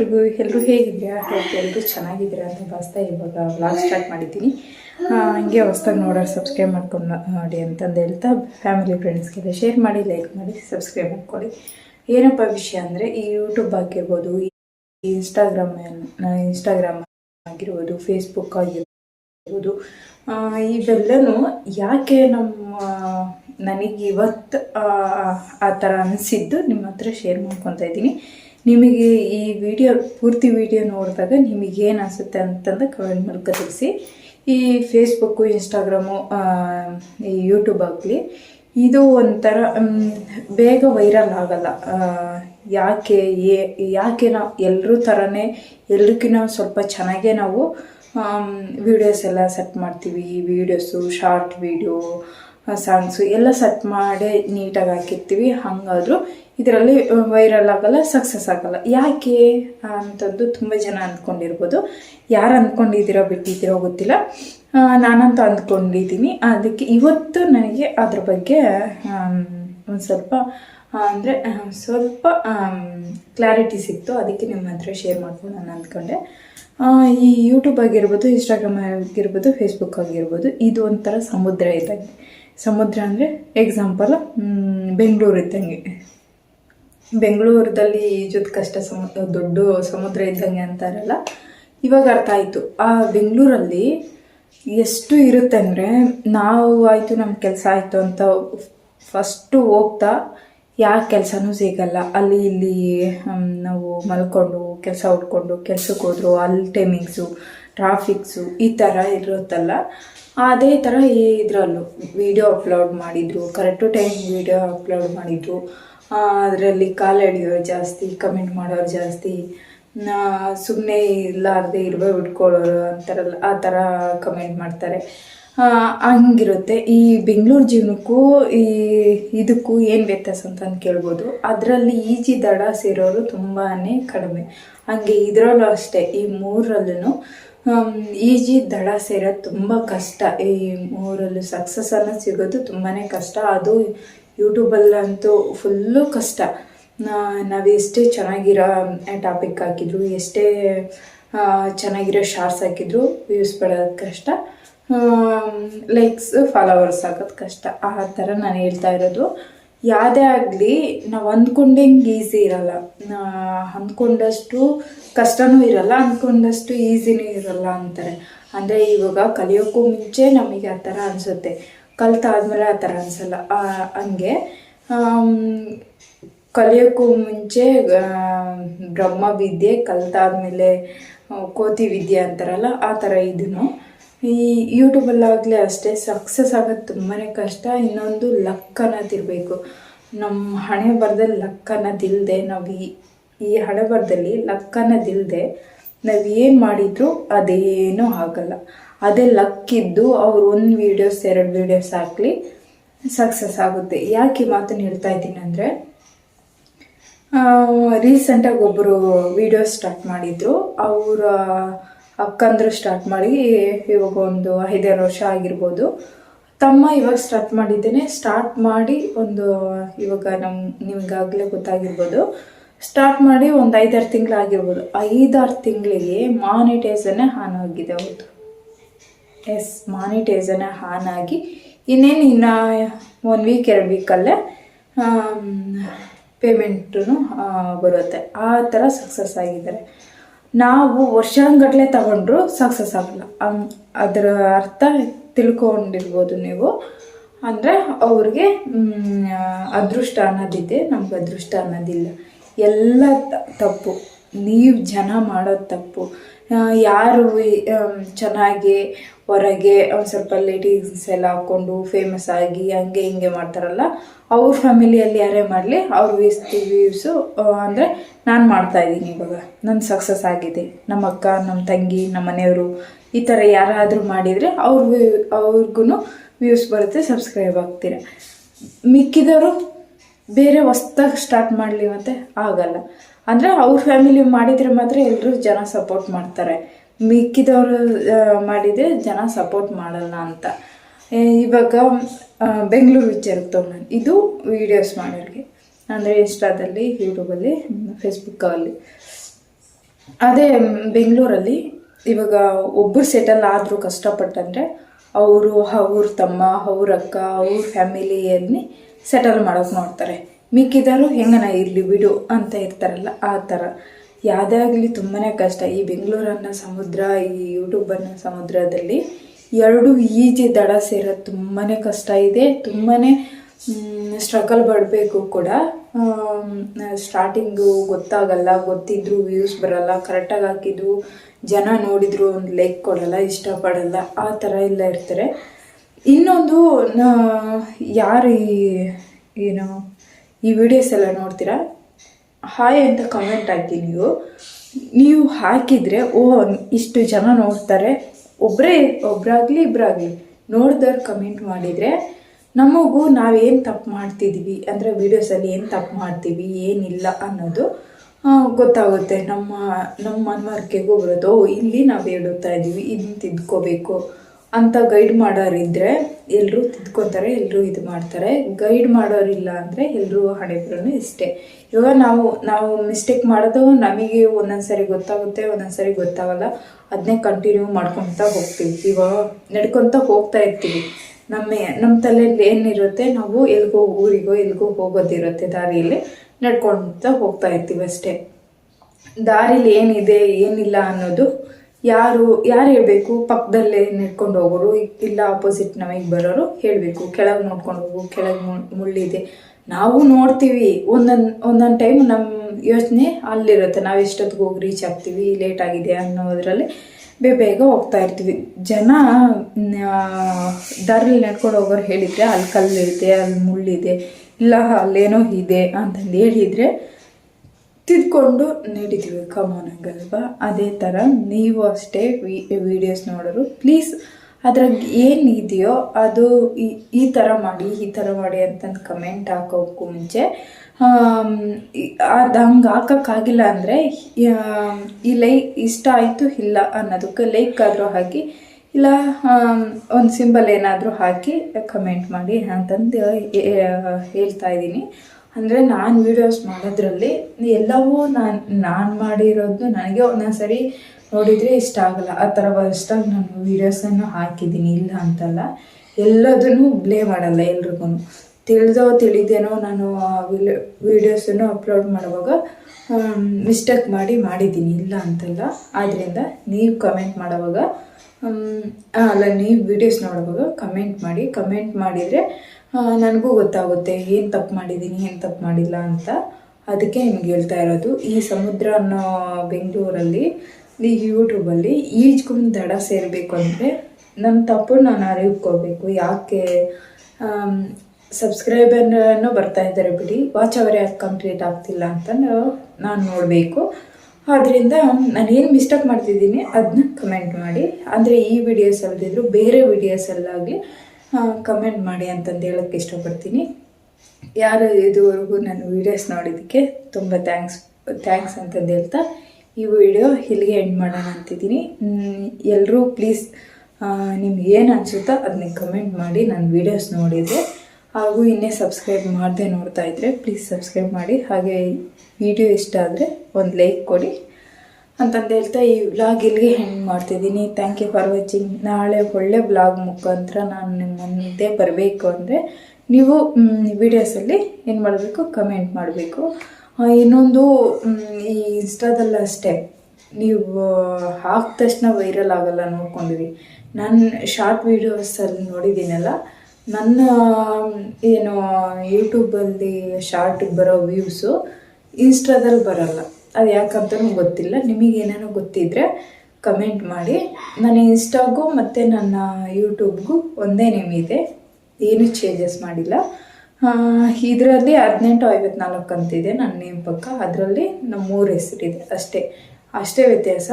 ಎಲ್ರಿಗೂ ಎಲ್ಲರೂ ಹೇಗಿದ್ದೀರಾ ಹೋಪ್ ಎಲ್ಲರೂ ಚೆನ್ನಾಗಿದ್ದೀರಾ ಅಂತ ಭಾವಿಸ್ತಾ ಇವಾಗ ವ್ಲಾಗ್ ಸ್ಟಾರ್ಟ್ ಮಾಡಿದ್ದೀನಿ. ಹಂಗೆ ಹೊಸ್ದಾಗಿ ನೋಡೋರು ಸಬ್ಸ್ಕ್ರೈಬ್ ಮಾಡ್ಕೊಂಡು ನೋಡಿ ಅಂತಂದು ಹೇಳ್ತಾ ಫ್ಯಾಮಿಲಿ ಫ್ರೆಂಡ್ಸ್ಗೆಲ್ಲ ಶೇರ್ ಮಾಡಿ ಲೈಕ್ ಮಾಡಿ ಸಬ್ಸ್ಕ್ರೈಬ್ ಮಾಡ್ಕೊಳ್ಳಿ. ಏನಪ್ಪ ವಿಷಯ ಅಂದರೆ ಈ ಯೂಟ್ಯೂಬ್ ಆಗಿರ್ಬೋದು, ಈ ಇನ್ಸ್ಟಾಗ್ರಾಮ್ ಇನ್ಸ್ಟಾಗ್ರಾಮ್ ಆಗಿರ್ಬೋದು ಫೇಸ್ಬುಕ್ ಆಗಿರ್ಬೋದು ಇವೆಲ್ಲನೂ ಯಾಕೆ ನಮ್ಮ, ನನಗೆ ಇವತ್ತು, ಆ ಥರ ಅನಿಸಿದ್ದು ನಿಮ್ಮ ಹತ್ರ ಶೇರ್ ಮಾಡ್ಕೊತಾ ಇದ್ದೀನಿ. ನಿಮಗೆ ಈ ವಿಡಿಯೋ, ಪೂರ್ತಿ ವಿಡಿಯೋ ನೋಡಿದಾಗ ನಿಮಗೆ ಏನು ಅನಿಸುತ್ತೆ ಅಂತಂದು ಕಮೆಂಟ್ ಮೂಲಕ ತಿಳಿಸಿ ಈ ಫೇಸ್ಬುಕ್ಕು ಇನ್ಸ್ಟಾಗ್ರಾಮು ಈ ಯೂಟ್ಯೂಬ್ ಆಗಲಿ, ಇದು ಒಂಥರ ಬೇಗ ವೈರಲ್ ಆಗಲ್ಲ. ಯಾಕೆ ಯಾಕೆ ನಾವು ಎಲ್ಲರೂ ಥರನೇ ಎಲ್ರಿಗಿನ ಸ್ವಲ್ಪ ಚೆನ್ನಾಗೇ ನಾವು ವಿಡಿಯೋಸ್ ಎಲ್ಲ ಸೆಟ್ ಮಾಡ್ತೀವಿ. ವೀಡಿಯೋಸು ಶಾರ್ಟ್ ವಿಡಿಯೋ ಸಾಂಗ್ಸು ಎಲ್ಲ ಸೆಟ್ ಮಾಡಿ ನೀಟಾಗಿ ಹಾಕಿರ್ತೀವಿ. ಹಾಗಾದರೂ ಇದರಲ್ಲಿ ವೈರಲ್ ಆಗಲ್ಲ ಸಕ್ಸಸ್ ಆಗಲ್ಲ. ಯಾಕೆ ಅಂತಂದು ತುಂಬ ಜನ ಅಂದ್ಕೊಂಡಿರ್ಬೋದು ಯಾರು ಅಂದ್ಕೊಂಡಿದ್ದೀರೋ ಬಿಟ್ಟಿದ್ದೀರೋ ಗೊತ್ತಿಲ್ಲ. ನಾನಂತೂ ಅಂದ್ಕೊಂಡಿದ್ದೀನಿ ಅದಕ್ಕೆ ಇವತ್ತು ನನಗೆ ಅದ್ರ ಬಗ್ಗೆ ಒಂದು ಸ್ವಲ್ಪ ಅಂದರೆ ಸ್ವಲ್ಪ ಕ್ಲಾರಿಟಿ ಸಿಕ್ತು. ಅದಕ್ಕೆ ನಿಮ್ಮ ಹತ್ರ ಶೇರ್ ನಾನು ಅಂದ್ಕೊಂಡೆ ಈ ಯೂಟ್ಯೂಬ್ ಆಗಿರ್ಬೋದು ಇನ್ಸ್ಟಾಗ್ರಾಮ್ ಆಗಿರ್ಬೋದು ಫೇಸ್ಬುಕ್ ಆಗಿರ್ಬೋದು, ಇದು ಒಂಥರ ಸಮುದ್ರ ಇದ್ದಂಗೆ ಸಮುದ್ರ ಅಂದರೆ ಎಕ್ಸಾಂಪಲ್ ಬೆಂಗಳೂರು ಇದ್ದಂಗೆ. ಬೆಂಗಳೂರದಲ್ಲಿ ಈಜೋದು ಕಷ್ಟ ಸಮುದ್ರ ದೊಡ್ಡ ಸಮುದ್ರ ಇದ್ದಂಗೆ ಅಂತಾರಲ್ಲ, ಇವಾಗ ಅರ್ಥ ಆಯಿತು. ಆ ಬೆಂಗಳೂರಲ್ಲಿ ಎಷ್ಟು ಇರುತ್ತೆ ಅಂದರೆ, ನಾವು ಆಯಿತು ನಮ್ಮ ಕೆಲಸ ಆಯಿತು ಅಂತ ಫಸ್ಟು ಹೋಗ್ತಾ ಯಾವ ಕೆಲಸನೂ ಸಿಗಲ್ಲ. ಅಲ್ಲಿ ಇಲ್ಲಿ ನಾವು ಮಲ್ಕೊಂಡು, ಕೆಲಸ ಉಟ್ಕೊಂಡು ಕೆಲಸಕ್ಕೆ ಹೋದ್ರು, ಅಲ್ಲಿ ಟೈಮಿಂಗ್ಸು ಟ್ರಾಫಿಕ್ಸು ಈ ಥರ ಇರುತ್ತಲ್ಲ. ಅದೇ ಥರ ಇದರಲ್ಲೂ ವಿಡಿಯೋ ಅಪ್ಲೋಡ್ ಮಾಡಿದರು ಕರೆಕ್ಟು ಟೈಮ್ ವಿಡಿಯೋ ಅಪ್ಲೋಡ್ ಮಾಡಿದರು. ಅದರಲ್ಲಿ ಕಾಲು ಎಳೆಯೋರು ಜಾಸ್ತಿ ಕಮೆಂಟ್ ಮಾಡೋರು ಜಾಸ್ತಿ ಸುಮ್ಮನೆ ಇರಲಾರ್ದೆ ಇರುವೆ ಬಿಟ್ಕೊಳ್ಳೋರು ಅಂತಾರಲ್ಲ, ಆ ಥರ ಕಮೆಂಟ್ ಮಾಡ್ತಾರೆ. ಹಂಗಿರುತ್ತೆ. ಈ ಬೆಂಗಳೂರು ಜೀವನಕ್ಕೂ ಈ ಇದಕ್ಕೂ ಏನು ವ್ಯತ್ಯಾಸ ಅಂತಂದು ಕೇಳ್ಬೋದು. ಅದರಲ್ಲಿ ಈಜಿ ದಡ ಸೇರೋರು ತುಂಬಾ ಕಡಿಮೆ. ಹಾಗೆ ಇದರಲ್ಲೂ ಅಷ್ಟೇ, ಈ ಮೂರಲ್ಲೂ ಈಜಿ ದಡ ಸೇರೋದು ತುಂಬ ಕಷ್ಟ. ಈ ಊರಲ್ಲಿ ಸಕ್ಸಸ್ ಅನ್ನ ಸಿಗೋದು ತುಂಬಾ ಕಷ್ಟ. ಅದು ಯೂಟ್ಯೂಬಲ್ಲಂತೂ ಫುಲ್ಲು ಕಷ್ಟ. ನಾವು ಎಷ್ಟೇ ಚೆನ್ನಾಗಿರೋ ಟಾಪಿಕ್ ಹಾಕಿದ್ರು, ಎಷ್ಟೇ ಚೆನ್ನಾಗಿರೋ ಶಾರ್ಟ್ಸ್ ಹಾಕಿದ್ರು ವ್ಯೂಸ್ ಪಡೋದು ಕಷ್ಟ. ಲೈಕ್ಸ್ ಫಾಲೋವರ್ಸ್ ಆಗೋದು ಕಷ್ಟ. ಆ ಥರ ನಾನು ಹೇಳ್ತಾ ಇರೋದು. ಯಾವುದೇ ಆಗಲಿ, ನಾವು ಅಂದ್ಕೊಂಡಂಗೆ ಈಸಿ ಇರಲ್ಲ. ಅಂದ್ಕೊಂಡಷ್ಟು ಕಷ್ಟನೂ ಇರಲ್ಲ ಅಂದ್ಕೊಂಡಷ್ಟು ಈಸಿನೂ ಇರಲ್ಲ ಅಂತಾರೆ. ಅಂದರೆ ಇವಾಗ ಕಲಿಯೋಕ್ಕೂ ಮುಂಚೆ ನಮಗೆ ಆ ಥರ ಅನಿಸುತ್ತೆ. ಕಲಿತಾದ್ಮೇಲೆ ಆ ಥರ ಅನಿಸಲ್ಲ. ಹಂಗೆ ಕಲಿಯೋಕ್ಕೂ ಮುಂಚೆ ಬ್ರಹ್ಮ ವಿದ್ಯೆ ಕಲ್ತಾದ್ಮೇಲೆ ಕೋತಿ ವಿದ್ಯೆ ಅಂತಾರಲ್ಲ, ಆ ಥರ ಇದನ್ನು ಈ ಯೂಟ್ಯೂಬಲ್ಲಾಗಲೇ ಅಷ್ಟೇ, ಸಕ್ಸಸ್ ಆಗೋದು ತುಂಬಾ ಕಷ್ಟ. ಇನ್ನೊಂದು ಲಕ್ ಅನ್ನೋದಿರಬೇಕು ನಮ್ಮ ಹಣೆ ಬರದಲ್ಲಿ ಲಕ್ ಅನ್ನೋದಿಲ್ಲದೆ ನಾವು ಈ ಈ ಹಣೆ ಬರದಲ್ಲಿ ಲಕ್ ಅನ್ನೋದಿಲ್ಲದೆ ನಾವು ಏನು ಮಾಡಿದ್ರು ಅದೇನೂ ಆಗಲ್ಲ. ಅದೇ ಲಕ್ಕಿದ್ದು ಅವ್ರು ಒಂದು ವೀಡಿಯೋಸ್ ಎರಡು ವೀಡಿಯೋಸ್ ಹಾಕಲಿ ಸಕ್ಸಸ್ ಆಗುತ್ತೆ. ಯಾಕೆ ಈ ಮಾತನ್ನು ಹೇಳ್ತಾ ಇದ್ದೀನಿ ಅಂದರೆ ರೀಸೆಂಟಾಗಿ ಒಬ್ಬರು ವಿಡಿಯೋ ಸ್ಟಾರ್ಟ್ ಮಾಡಿದ್ರು. ಅವರ ಅಕ್ಕಂದ್ರು ಸ್ಟಾರ್ಟ್ ಮಾಡಿ ಇವಾಗ ಒಂದು ಐದಾರು ವರ್ಷ ಆಗಿರ್ಬೋದು. ತಮ್ಮ ಇವಾಗ ಸ್ಟಾರ್ಟ್ ಮಾಡಿದ್ದೇನೆ. ಸ್ಟಾರ್ಟ್ ಮಾಡಿ ಒಂದು ಇವಾಗ ನಮ್ಮ ನಿಮ್ಗಾಗ್ಲೇ ಗೊತ್ತಾಗಿರ್ಬೋದು. ಸ್ಟಾರ್ಟ್ ಮಾಡಿ ಒಂದು ಐದಾರು ತಿಂಗಳಾಗಿರ್ಬೋದು. ಐದಾರು ತಿಂಗಳಿಗೆ ಮಾನಿಟೈಸನ್ನೇ ಹಾನ್ ಆಗಿದೆ ಅವ್ರದ್ದು ಎಸ್ ಮಾನಿಟೈಸನ್ನೇ ಹಾನ್ ಆಗಿ ಇನ್ನೇನು ಇನ್ನು ಒನ್ ವೀಕ್ ಎರಡು ವೀಕಲ್ಲೇ ಪೇಮೆಂಟು ಬರುತ್ತೆ. ಆ ಥರ ಸಕ್ಸಸ್ ಆಗಿದ್ದಾರೆ. ನಾವು ವರ್ಷಗಟ್ಟಲೆ ತಗೊಂಡ್ರು ಸಕ್ಸಸ್ ಆಗಲ್ಲ ಅದರ ಅರ್ಥ ತಿಳ್ಕೊಂಡಿರ್ಬೋದು ನೀವು. ಅಂದರೆ ಅವ್ರಿಗೆ ಅದೃಷ್ಟ ಅನ್ನೋದಿದೆ, ನಮ್ಗೆ ಅದೃಷ್ಟ ಅನ್ನೋದಿಲ್ಲ. ಎಲ್ಲ ತಪ್ಪು. ನೀವು ಜನ ಮಾಡೋದು ತಪ್ಪು. ಯಾರು ಚೆನ್ನಾಗಿ ಹೊರಗೆ ಒಂದು ಸ್ವಲ್ಪ ಲೇಡೀಸ್ ಎಲ್ಲ ಹಾಕ್ಕೊಂಡು ಫೇಮಸ್ ಆಗಿ ಹಂಗೆ ಹಿಂಗೆ ಮಾಡ್ತಾರಲ್ಲ, ಅವ್ರ ಫ್ಯಾಮಿಲಿಯಲ್ಲಿ ಯಾರೇ ಮಾಡಲಿ, ಅವ್ರ ವ್ಯೂಸ್ ವ್ಯೂಸು ಅಂದರೆ ನಾನು ಮಾಡ್ತಾ ಇದ್ದೀನಿ ಇವಾಗ. ನನ್ನ ಸಕ್ಸಸ್ ಆಗಿದೆ. ನಮ್ಮ ಅಕ್ಕ ನಮ್ಮ ತಂಗಿ ನಮ್ಮ ಮನೆಯವರು ಈ ಥರ ಯಾರಾದರೂ ಮಾಡಿದರೆ ಅವ್ರ ಅವ್ರಿಗೂ ವ್ಯೂಸ್ ಬರುತ್ತೆ ಸಬ್ಸ್ಕ್ರೈಬ್ ಆಗ್ತೀರ. ಮಿಕ್ಕಿದವರು ಬೇರೆ ಹೊಸ್ದಾಗಿ ಸ್ಟಾರ್ಟ್ ಮಾಡಲಿ ಮತ್ತೆ ಆಗಲ್ಲ. ಅಂದರೆ ಅವ್ರ ಫ್ಯಾಮಿಲಿ ಮಾಡಿದರೆ ಮಾತ್ರ ಎಲ್ಲರೂ ಜನ ಸಪೋರ್ಟ್ ಮಾಡ್ತಾರೆ. ಮಿಕ್ಕಿದವರು ಮಾಡಿದರೆ ಜನ ಸಪೋರ್ಟ್ ಮಾಡಲ್ಲ ಅಂತ. ಇವಾಗ ಬೆಂಗಳೂರು ವಿಚಾರಕ್ಕೆ ತೊಗೊಂಡು ಇದು ವೀಡಿಯೋಸ್ ಮಾಡೋರಿಗೆ. ಅಂದರೆ ಇನ್ಸ್ಟಾದಲ್ಲಿ ಯೂಟ್ಯೂಬಲ್ಲಿ ಫೇಸ್ಬುಕ್ಕಲ್ಲಿ ಅದೇ, ಬೆಂಗಳೂರಲ್ಲಿ ಇವಾಗ ಒಬ್ಬರು ಸೆಟಲ್ ಆದರೂ ಕಷ್ಟಪಟ್ಟಂದರೆ ಅವರು, ಅವ್ರ ತಮ್ಮ, ಅವ್ರ ಅಕ್ಕ, ಅವ್ರ ಫ್ಯಾಮಿಲಿಯಲ್ಲಿ ಸೆಟಲ್ ಮಾಡೋಕೆ ನೋಡ್ತಾರೆ. ಮಿಕ್ಕಿದವರು ಹೆಂಗನ ಇರಲಿ ಬಿಡು ಅಂತ ಇರ್ತಾರಲ್ಲ, ಆ ಥರ. ಯಾವುದೇ ಆಗಲಿ ತುಂಬಾ ಕಷ್ಟ. ಈ ಬೆಂಗಳೂರನ್ನ ಸಮುದ್ರ, ಈ ಯೂಟ್ಯೂಬ್ ಅನ್ನೋ ಸಮುದ್ರದಲ್ಲಿ ಎರಡು ಈಜಿ ದಡ ಸೇರೋದು ತುಂಬಾ ಕಷ್ಟ ಇದೆ. ತುಂಬಾ ಸ್ಟ್ರಗಲ್ ಪಡಬೇಕು ಕೂಡ. ಸ್ಟಾರ್ಟಿಂಗು ಗೊತ್ತಾಗಲ್ಲ, ಗೊತ್ತಿದ್ರು ವ್ಯೂಸ್ ಬರಲ್ಲ ಕರೆಕ್ಟಾಗಿ ಹಾಕಿದ್ರು, ಜನ ನೋಡಿದ್ರು ಒಂದು ಲೈಕ್ ಕೊಡಲ್ಲ, ಇಷ್ಟಪಡಲ್ಲ, ಆ ಥರ ಎಲ್ಲ ಇರ್ತಾರೆ. ಇನ್ನೊಂದು ಯಾರು ಈ, ಏನು, ಈ ವಿಡಿಯೋಸ್ ಎಲ್ಲ ನೋಡ್ತೀರಾ? ಹಾಯ್ ಅಂತ ಕಮೆಂಟ್ ಹಾಕಿ ನೀವು. ನೀವು ಹಾಕಿದರೆ, ಓ, ಇಷ್ಟು ಜನ ನೋಡ್ತಾರೆ. ಒಬ್ಬರೇ ಒಬ್ಬರಾಗಲಿ ಇಬ್ಬರಾಗಲಿ ನೋಡಿದವ್ರು ಕಮೆಂಟ್ ಮಾಡಿದರೆ, ನಮಗೂ ನಾವೇನು ತಪ್ಪು ಮಾಡ್ತಿದ್ವಿ? ಅಂದರೆ ವೀಡಿಯೋಸಲ್ಲಿ ಏನು ತಪ್ಪು ಮಾಡ್ತೀವಿ? ಏನಿಲ್ಲ ಅನ್ನೋದು ಗೊತ್ತಾಗುತ್ತೆ. ನಮ್ಮ ನಮ್ಮ ಮನವರಿಕೆಗೂ ಬರೋದು ಇಲ್ಲಿ ನಾವು ಹೇಳುತ್ತಾ ಇದ್ದೀವಿ ಇನ್ನು ತಿದ್ಕೋಬೇಕು. ಅಂತ ಗೈಡ್ ಮಾಡೋರಿದ್ದರೆ ಎಲ್ಲರೂ ತಿದ್ಕೋತಾರೆ ಎಲ್ಲರೂ ಇದು ಮಾಡ್ತಾರೆ. ಗೈಡ್ ಮಾಡೋರಿಲ್ಲ ಅಂದರೆ ಎಲ್ಲರೂ ಹಣೆಬರನು ಇಷ್ಟೇ. ಇವಾಗ ನಾವು ನಾವು ಮಿಸ್ಟೇಕ್ ಮಾಡೋದು ನಮಗೆ ಒಂದೊಂದು ಸಾರಿ ಗೊತ್ತಾಗುತ್ತೆ ಒಂದೊಂದು ಸಾರಿ ಗೊತ್ತಾಗಲ್ಲ. ಅದನ್ನೇ ಕಂಟಿನ್ಯೂ ಮಾಡ್ಕೊತಾ ಹೋಗ್ತೀವಿ. ಇವಾಗ ನಡ್ಕೊತ ಹೋಗ್ತಾ ಇರ್ತೀವಿ. ನಮ್ಮ ನಮ್ಮ ತಲೆಯಲ್ಲಿ ಏನಿರುತ್ತೆ, ನಾವು ಎಲ್ಗೋ ಊರಿಗೋ, ಎಲ್ಗೋ ಹೋಗೋದಿರುತ್ತೆ ದಾರಿಯಲ್ಲಿ ನಡ್ಕೊತ ಹೋಗ್ತಾ ಇರ್ತೀವಿ ಅಷ್ಟೇ. ದಾರಿಲಿ ಏನಿದೆ, ಏನಿಲ್ಲ ಅನ್ನೋದು ಯಾರು ಯಾರು ಹೇಳಬೇಕು? ಪಕ್ಕದಲ್ಲೇ ನಡ್ಕೊಂಡು ಹೋಗೋರು, ಇಲ್ಲ ಆಪೋಸಿಟ್ ನಮಗೆ ಬರೋರು ಹೇಳಬೇಕು. ಕೆಳಗೆ ನೋಡ್ಕೊಂಡು ಹೋಗು, ಕೆಳಗೆ ಮುಳ್ಳಿದೆ. ನಾವು ನೋಡ್ತೀವಿ. ಒಂದೊಂದು ಒಂದೊಂದು ಟೈಮ್ ನಮ್ಮ ಯೋಚನೆ ಅಲ್ಲಿರುತ್ತೆ. ನಾವು ಎಷ್ಟೊತ್ತಿಗೆ ಹೋಗಿ ರೀಚ್ ಆಗ್ತೀವಿ ಲೇಟ್ ಆಗಿದೆ ಅನ್ನೋದ್ರಲ್ಲಿ ಬೇಗ ಹೋಗ್ತಾ ಇರ್ತೀವಿ. ಜನ ದಾರಿಲಿ ನಡ್ಕೊಂಡು ಹೋಗೋರು ಹೇಳಿದರೆ, ಅಲ್ಲಿ ಕಲ್ಲಿದೆ ಅಲ್ಲಿ ಮುಳ್ಳಿದೆ, ಇಲ್ಲ ಅಲ್ಲೇನೋ ಇದೆ ಅಂತಂದು ಹೇಳಿದರೆ ತಿದ್ಕೊಂಡು ನಡೀತೀವಿ ಕಮೋನಂಗಲ್ವಾ ಅದೇ ಥರ ನೀವು ಅಷ್ಟೇ ವಿಡಿಯೋಸ್ ನೋಡೋರು ಪ್ಲೀಸ್ ಅದ್ರಾಗ ಏನಿದೆಯೋ ಅದು ಈ ಈ ಥರ ಮಾಡಿ, ಈ ಥರ ಮಾಡಿ ಅಂತಂದು ಕಮೆಂಟ್ ಹಾಕೋಕ್ಕೂ ಮುಂಚೆ. ಅದು ಹಂಗೆ ಹಾಕೋಕ್ಕಾಗಿಲ್ಲ ಅಂದರೆ ಈ ಲೈಕ್ ಇಷ್ಟ ಆಯಿತು ಇಲ್ಲ ಅನ್ನೋದಕ್ಕೆ ಲೈಕ್ ಆದರೂ ಹಾಕಿ, ಇಲ್ಲ ಒಂದು ಸಿಂಬಲ್ ಏನಾದರೂ ಹಾಕಿ ಕಮೆಂಟ್ ಮಾಡಿ ಅಂತಂದು ಹೇಳ್ತಾ ಇದ್ದೀನಿ. ಅಂದರೆ ನಾನು ವೀಡಿಯೋಸ್ ಮಾಡೋದ್ರಲ್ಲಿ ಎಲ್ಲವೂ ನಾನು ನಾನು ಮಾಡಿರೋದು ನನಗೆ ಒಂದೊಂದು ಸರಿ ನೋಡಿದರೆ ಇಷ್ಟ ಆಗಲ್ಲ. ಆ ಥರ ವರ್ಷದಾಗ ನಾನು ವೀಡಿಯೋಸನ್ನು ಹಾಕಿದ್ದೀನಿ, ಇಲ್ಲ ಅಂತಲ್ಲ. ಎಲ್ಲದನ್ನು ಬ್ಲೇ ಮಾಡಲ್ಲ ಎಲ್ರಿಗೂ ತಿಳಿದೋ ತಿಳಿದೇನೋ ನಾನು ವೀಡಿಯೋಸನ್ನು ಅಪ್ಲೋಡ್ ಮಾಡುವಾಗ ಮಿಸ್ಟೇಕ್ ಮಾಡಿ ಮಾಡಿದ್ದೀನಿ, ಇಲ್ಲ ಅಂತಲ್ಲ. ಆದ್ದರಿಂದ ನೀವು ಕಮೆಂಟ್ ಮಾಡುವಾಗ ಅಲ್ಲ, ನೀವು ವಿಡಿಯೋಸ್ ನೋಡುವಾಗ ಕಮೆಂಟ್ ಮಾಡಿ. ಕಮೆಂಟ್ ಮಾಡಿದರೆ ನನಗೂ ಗೊತ್ತಾಗುತ್ತೆ ಏನು ತಪ್ಪು ಮಾಡಿದ್ದೀನಿ, ಏನು ತಪ್ಪು ಮಾಡಿಲ್ಲ ಅಂತ. ಅದಕ್ಕೆ ನಿಮ್ಗೆ ಹೇಳ್ತಾ ಇರೋದು. ಈ ಸಮುದ್ರ ಅನ್ನೋ ಬೆಂಗಳೂರಲ್ಲಿ, ಈ ಯೂಟ್ಯೂಬಲ್ಲಿ ಈಜ್ಕೊಂಡು ದಡ ಸೇರಬೇಕು ಅಂದರೆ ನನ್ನ ತಪ್ಪು ನಾನು ಅರಿವುಕೋಬೇಕು ಯಾಕೆ ಸಬ್ಸ್ಕ್ರೈಬರ್ನೂ ಬರ್ತಾ ಇದ್ದಾರೆ ಬಿಡಿ. ವಾಚ್ ಅವರ್ ಯಾಕೆ ಕಂಪ್ಲೀಟ್ ಆಗ್ತಿಲ್ಲ ಅಂತ ನಾನು ನೋಡಬೇಕು. ಆದ್ದರಿಂದ ನಾನು ಏನು ಮಿಸ್ಟೇಕ್ ಮಾಡ್ತಿದ್ದೀನಿ ಅದನ್ನ ಕಮೆಂಟ್ ಮಾಡಿ. ಅಂದರೆ ಈ ವಿಡಿಯೋಸ್ ಅಲ್ದಿದ್ರು ಬೇರೆ ವಿಡಿಯೋಸಲ್ಲಾಗಲಿ ಕಮೆಂಟ್ ಮಾಡಿ ಅಂತಂದು ಹೇಳೋಕ್ಕೆ ಇಷ್ಟಪಡ್ತೀನಿ. ಯಾರು ಇದುವರೆಗೂ ನಾನು ವಿಡಿಯೋಸ್ ನೋಡಿದ್ದಕ್ಕೆ ತುಂಬ ಥ್ಯಾಂಕ್ಸ್ ಥ್ಯಾಂಕ್ಸ್ ಅಂತಂದು ಹೇಳ್ತಾ ಈ ವಿಡಿಯೋ ಇಲ್ಲಿಗೆ ಎಂಡ್ ಮಾಡೋಣ ಅಂತಿದ್ದೀನಿ. ಎಲ್ಲರೂ ಪ್ಲೀಸ್ ನಿಮ್ಗೆ ಏನು ಅನಿಸುತ್ತೋ ಅದನ್ನ ಕಮೆಂಟ್ ಮಾಡಿ. ನಾನು ವೀಡಿಯೋಸ್ ನೋಡಿದರೆ ಹಾಗೂ ಇನ್ನೇ ಸಬ್ಸ್ಕ್ರೈಬ್ ಮಾಡದೆ ನೋಡ್ತಾ ಇದ್ದರೆ ಪ್ಲೀಸ್ ಸಬ್ಸ್ಕ್ರೈಬ್ ಮಾಡಿ. ಹಾಗೆ ವಿಡಿಯೋ ಇಷ್ಟ ಆದರೆ ಒಂದು ಲೈಕ್ ಕೊಡಿ. ಅಂತಂದು ಹೇಳ್ತಾ ಈ ವ್ಲಾಗ್ ಇಲ್ಲಿಗೆ ಹೆಂಗೆ ಮಾಡ್ತಿದ್ದೀನಿ. ಥ್ಯಾಂಕ್ ಯು ಫಾರ್ ವಾಚಿಂಗ್ ನಾಳೆ ಒಳ್ಳೆ ಬ್ಲಾಗ್ ಮುಖಾಂತರ ನಾನು ನಿಮ್ಮ ಮುಂದೆ ಬರಬೇಕು ಅಂದರೆ ನೀವು ವಿಡಿಯೋಸಲ್ಲಿ ಏನು ಮಾಡಬೇಕು? ಕಮೆಂಟ್ ಮಾಡಬೇಕು. ಇನ್ನೊಂದು ಈ ಇನ್ಸ್ಟಾದಲ್ಲಷ್ಟೇ ನೀವು ಹಾಕಿದ ತಕ್ಷಣ ವೈರಲ್ ಆಗೋಲ್ಲ ನೋಡ್ಕೊಂಡಿರಿ. ನಾನು ಶಾರ್ಟ್ ವೀಡಿಯೋಸಲ್ಲಿ ನೋಡಿದ್ದೀನಲ್ಲ ನನ್ನ, ಏನು ಯೂಟ್ಯೂಬಲ್ಲಿ ಶಾರ್ಟಿಗೆ ಬರೋ ವ್ಯೂಸು ಇನ್ಸ್ಟಾದಲ್ಲಿ ಬರಲ್ಲ. ಅದು ಯಾಕಂತನೂ ಗೊತ್ತಿಲ್ಲ. ನಿಮಗೆ ಏನೇನೋ ಗೊತ್ತಿದ್ದರೆ ಕಮೆಂಟ್ ಮಾಡಿ. ನನ್ನ ಇನ್ಸ್ಟಾಗೂ ಮತ್ತು ನನ್ನ ಯೂಟ್ಯೂಬ್ಗೂ ಒಂದೇ ನೇಮ್ ಇದೆ. ಏನೂ ಚೇಂಜಸ್ ಮಾಡಿಲ್ಲ. ಇದರಲ್ಲಿ ಹದಿನೆಂಟು ಐವತ್ನಾಲ್ಕು ಅಂತಿದೆ ನನ್ನ ನೇಮ್ ಪಕ್ಕ ಅದರಲ್ಲಿ ನಮ್ಮ ಮೂರು ಹೆಸರಿದೆ ಅಷ್ಟೇ. ಅಷ್ಟೇ ವ್ಯತ್ಯಾಸ.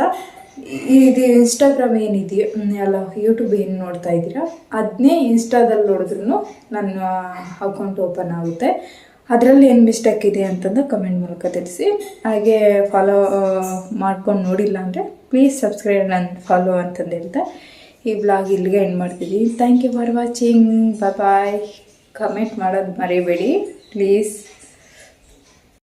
ಇದು ಇನ್ಸ್ಟಾಗ್ರಾಮ್ ಏನಿದೆಯೋ ಅಲ್ಲ ಯೂಟ್ಯೂಬ್ ಏನು ನೋಡ್ತಾ ಇದ್ದೀರಾ? ಅದನ್ನೇ ಇನ್ಸ್ಟಾದಲ್ಲಿ ನೋಡಿದ್ರೂ ನನ್ನ ಅಕೌಂಟ್ ಓಪನ್ ಆಗುತ್ತೆ. ಅದರಲ್ಲಿ ಏನು ಮಿಸ್ಟೇಕ್ ಇದೆ ಅಂತಂದು ಕಮೆಂಟ್ ಮೂಲಕ ತಿಳಿಸಿ. ಹಾಗೆ ಫಾಲೋ ಮಾಡ್ಕೊಂಡು ನೋಡಿಲ್ಲ ಅಂದರೆ ಪ್ಲೀಸ್ ಸಬ್ಸ್ಕ್ರೈಬ್ ನನ್ನ ಫಾಲೋ ಅಂತಂದು ಹೇಳ್ತಾ ಈ ಬ್ಲಾಗ್ ಇಲ್ಲಿಗೆ ಎಂಡ್ ಮಾಡ್ತಿದ್ದೀನಿ thank you for watching bye bye comment ಮಾಡೋದು ಮರಿಬೇಡಿ. ಪ್ಲೀಸ್